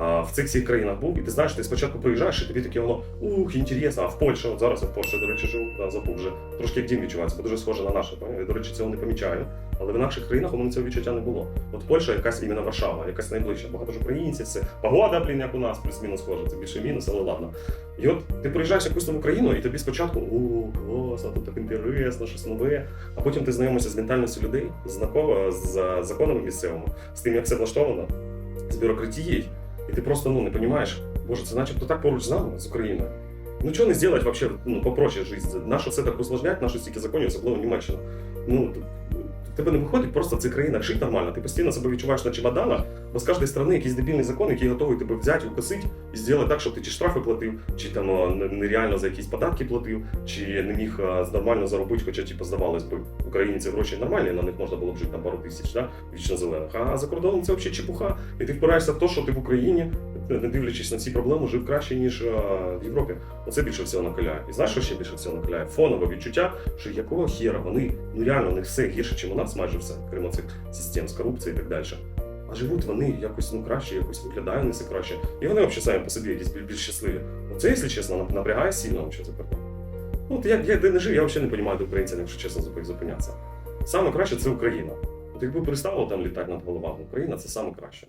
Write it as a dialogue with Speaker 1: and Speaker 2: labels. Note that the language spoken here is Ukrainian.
Speaker 1: В цих всіх країнах був, і ти знаєш, ти спочатку приїжджаєш, і тобі таке воно ух, інтересно, а в Польщі, от зараз в Польщі, до речі, живу, да, забув вже трошки як дім відчувається, бо дуже схоже на наше. Я, до речі, цього не помічаю. Але в наших країнах у мене цього відчуття не було. От Польща якась іменно Варшава, якась найближча. Багато ж українців, це погода, блін, як у нас, плюс-мінус схоже, це більше мінус, але ладно. І от ти приїжджаєш якусь нову країну, і тобі спочатку о, класно, тут так інтересно, щось нове. А потім ти знайомишся з ментальністю людей, знаково, з законами місцевими, з тим, як все влаштовано, з бюрократією. І ти просто ну, не розумієш, боже, це начебто так поруч з нами, з Україною. Ну чого не зробити вообще ну, попроще життя? Нащо все так усложнять, нащо стільки законів, особливо Німеччина. Ну, тебе не виходить просто в цих країнах жити нормально. Ти постійно себе відчуваєш на чемоданах, бо з кожної сторони якийсь дебільний закон, який готовий тебе взяти, укосити і зробити так, щоб ти чи штрафи платив, чи там нереально за якісь податки платив, чи не міг нормально заробити, хоча типу, здавалось би, в Україні ці гроші нормальні, на них можна було б жити на пару тисяч, да? вічно зелених. А за кордоном це взагалі чепуха. І ти впираєшся в те, що ти в Україні, не дивлячись на ці проблеми, жив краще, ніж в Європі. Оце більше всього накаляє. І знаєш, що ще більше всього накаляє? Фонове відчуття, що якого хера вони ну реально у них все гірше, ніж у нас, майже все, крім цих систем з корупцією і так далі. А живуть вони якось ну краще, якось виглядають вони все краще. І вони взагалі самі по собі якісь більш, щасливі. Оце, якщо чесно, напрягає сильно взагалі це таке. Ну, я, я де не жив, я взагалі не розумію, де українцям, якщо чесно, зупинятися. Саме краще це Україна. От якби перестало там літати над головами, Україна це саме краще.